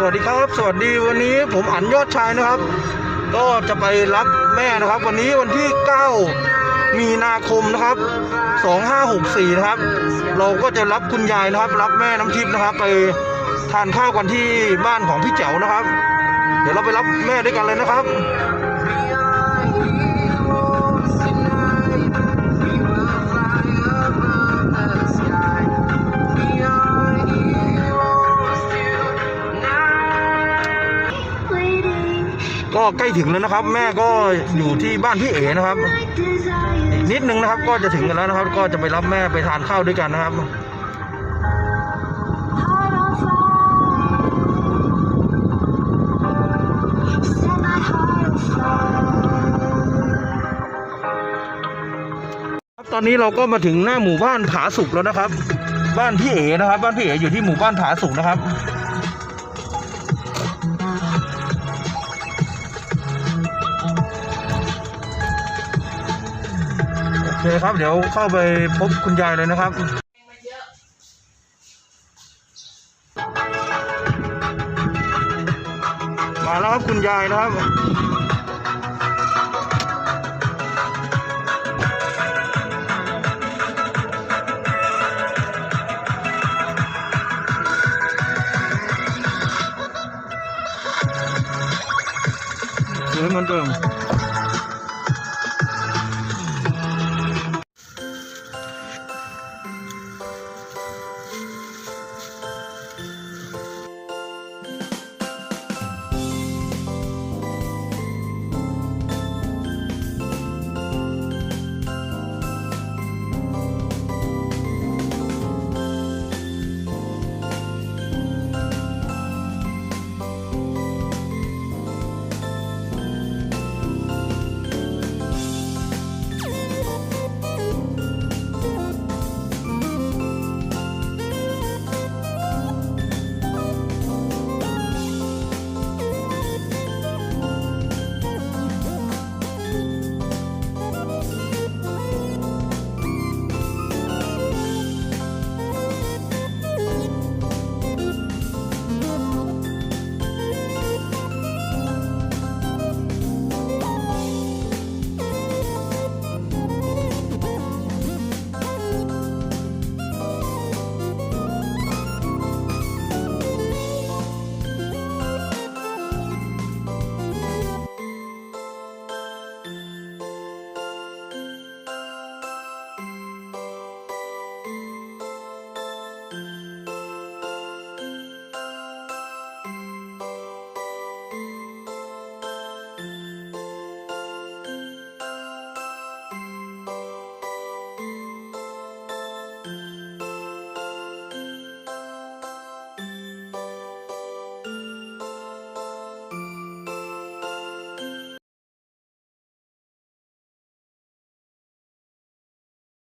สวัสดีครับ สวัสดีวันนี้ผมอันยอดชายนะครับ ก็จะไปรับแม่นะครับ วันนี้วันที่ 9 มีนาคมนะครับ 2564 นะครับ เราก็จะรับคุณยายนะครับ รับแม่น้ำทิพย์นะครับ ไปทานข้าวกันที่บ้านของพี่แจ๋วนะครับ เดี๋ยวเราไปรับแม่ด้วยกันเลยนะครับ ก็ใกล้ถึงแล้วนะครับ แม่ก็อยู่ที่บ้านพี่เอ๋นะครับอีกนิดนึงนะครับ ก็จะถึงกันแล้วนะครับ ก็จะไปรับแม่ไปทานข้าวด้วยกันนะครับตอนนี้เราก็มาถึงหน้าหมู่บ้านผาสุกแล้วนะครับ บ้านพี่เอ๋นะครับ บ้านพี่เอ๋อยู่ที่หมู่บ้านผาสุกนะครับ เคครับ เดี๋ยวเข้าไปพบคุณยายเลยนะครับมาแล้วครับคุณยายนะครับสวยเหมือนเดิม